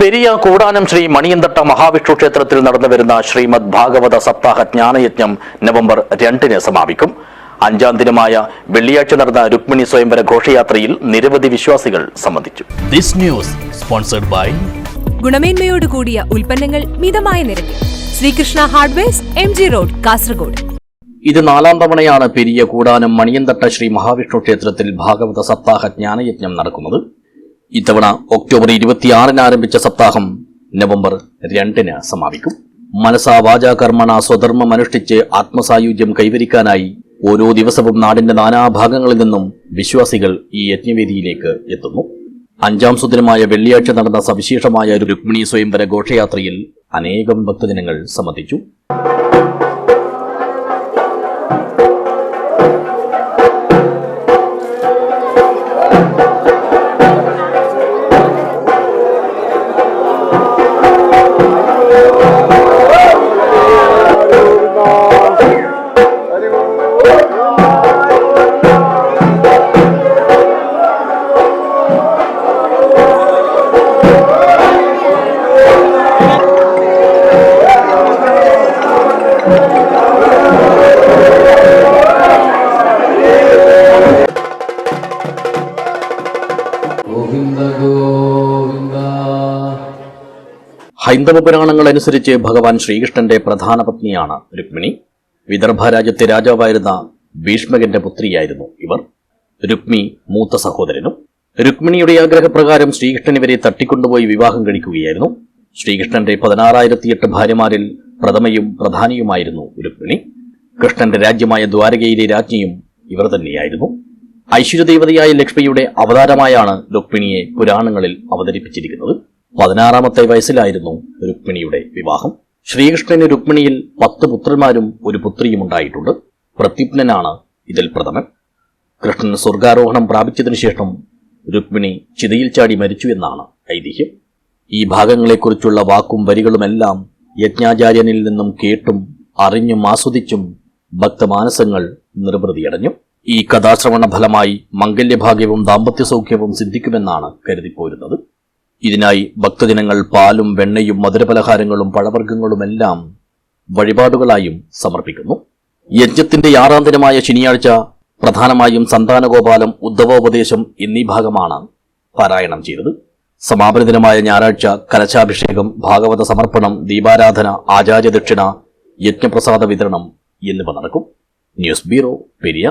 പെരിയ കൂടാനം ശ്രീ മണിയന്തട്ട മഹാവിഷ്ണു ക്ഷേത്രത്തിൽ നടന്നു വരുന്ന ശ്രീമദ് ഭാഗവത സപ്താഹ ജ്ഞാനയജ്ഞം നവംബർ രണ്ടിന് സമാപിക്കും. അഞ്ചാം ദിനമായ വെള്ളിയാഴ്ച നടന്ന രുക്മിണി സ്വയംവര ഘോഷയാത്രയിൽ നിരവധി വിശ്വാസികൾ സംബന്ധിച്ചു. This news sponsored by ഗുണമേന്മയോട് കൂടിയ ഉൽപ്പന്നങ്ങൾ മിതമായ നിരക്കിൽ. Sreekrishna hardwares M G road Kasaragod. ഇത് നാലാം തവണയാണ് പെരിയ കൂടാനം മണിയന്തട്ട ശ്രീ മഹാവിഷ്ണു ക്ഷേത്രത്തിൽ ഭാഗവത സപ്താഹ ജ്ഞാനയജ്ഞം നടക്കുന്നത്. ഇത്തവണ ഒക്ടോബർ ഇരുപത്തിയാറിന് ആരംഭിച്ച സപ്താഹം നവംബർ രണ്ടിന് സമാപിക്കും. മനസാ വാചാ കർമ്മണ സ്വധർമ്മം അനുഷ്ഠിച്ച് ആത്മസായുജ്യം കൈവരിക്കാനായി ഓരോ ദിവസവും നാടിന്റെ നാനാഭാഗങ്ങളിൽ നിന്നും വിശ്വാസികൾ ഈ യജ്ഞവേദിയിലേക്ക് എത്തുന്നു. അഞ്ചാം സുദിനമായ വെള്ളിയാഴ്ച നടന്ന സവിശേഷമായ ഒരു രുക്മിണി സ്വയംവര ഘോഷയാത്രയിൽ അനേകം ഭക്തജനങ്ങൾ സംബന്ധിച്ചു. ഗോവിന്ദ ഗോവിന്ദ. ഹൈന്ദവ പുരാണങ്ങൾ അനുസരിച്ച് ഭഗവാൻ ശ്രീകൃഷ്ണന്റെ പ്രധാന പത്നിയാണ് രുക്മിണി. വിദർഭ രാജ്യത്തെ രാജാവായിരുന്ന ഭീഷ്മകന്റെ പുത്രിയായിരുന്നു ഇവർ. രുക്മി മൂത്ത സഹോദരനും. രുക്മിണിയുടെ ആഗ്രഹപ്രകാരം ശ്രീകൃഷ്ണൻ ഇവരെ തട്ടിക്കൊണ്ടുപോയി വിവാഹം കഴിക്കുകയായിരുന്നു. ശ്രീകൃഷ്ണന്റെ പതിനാറായിരത്തിയെട്ട് ഭാര്യമാരിൽ പ്രഥമയും പ്രധാനിയുമായിരുന്നു രുക്മിണി. കൃഷ്ണന്റെ രാജ്യമായ ദ്വാരകയിലെ രാജ്ഞിയും ഇവർ തന്നെയായിരുന്നു. ഐശ്വര്യദേവതയായ ലക്ഷ്മിയുടെ അവതാരമായാണ് രുക്മിണിയെ പുരാണങ്ങളിൽ അവതരിപ്പിച്ചിരിക്കുന്നത്. പതിനാറാമത്തെ വയസ്സിലായിരുന്നു രുക്മിണിയുടെ വിവാഹം. ശ്രീകൃഷ്ണന് രുക്മിണിയിൽ പത്ത് പുത്രന്മാരും ഒരു പുത്രിയും ഉണ്ടായിട്ടുണ്ട്. പ്രത്യുപ്നനാണ് ഇതിൽ പ്രഥമൻ. കൃഷ്ണൻ സ്വർഗാരോഹണം പ്രാപിച്ചതിനു ശേഷം രുക്മിണി ചിതയിൽ ചാടി മരിച്ചു എന്നാണ് ഐതിഹ്യം. ഈ ഭാഗങ്ങളെക്കുറിച്ചുള്ള വാക്കും വരികളുമെല്ലാം യജ്ഞാചാര്യനിൽ നിന്നും കേട്ടും അറിഞ്ഞും ആസ്വദിച്ചും ഭക്തമാനസങ്ങൾ നിർവൃതിയടഞ്ഞു. ഈ കഥാശ്രവണ ഫലമായി മംഗല്യഭാഗ്യവും ദാമ്പത്യ സൗഖ്യവും സിദ്ധിക്കുമെന്നാണ് കരുതിപ്പോരുന്നത്. ഇതിനായി ഭക്തജനങ്ങൾ പാലും വെണ്ണയും മധുരപലഹാരങ്ങളും പഴവർഗങ്ങളുമെല്ലാം വഴിപാടുകളായും സമർപ്പിക്കുന്നു. യജ്ഞത്തിന്റെ ആറാം ദിനമായ ശനിയാഴ്ച പ്രധാനമായും സന്താനഗോപാലം ഉദ്ധവോപദേശം എന്നീ ഭാഗമാണ് പാരായണം ചെയ്തത്. സമാപന ദിനമായ ഞായറാഴ്ച കലശാഭിഷേകം ഭാഗവത സമർപ്പണം ദീപാരാധന ആചാര്യദക്ഷിണ യജ്ഞപ്രസാദ വിതരണം എന്നിവ നടക്കും. News bureau Periya.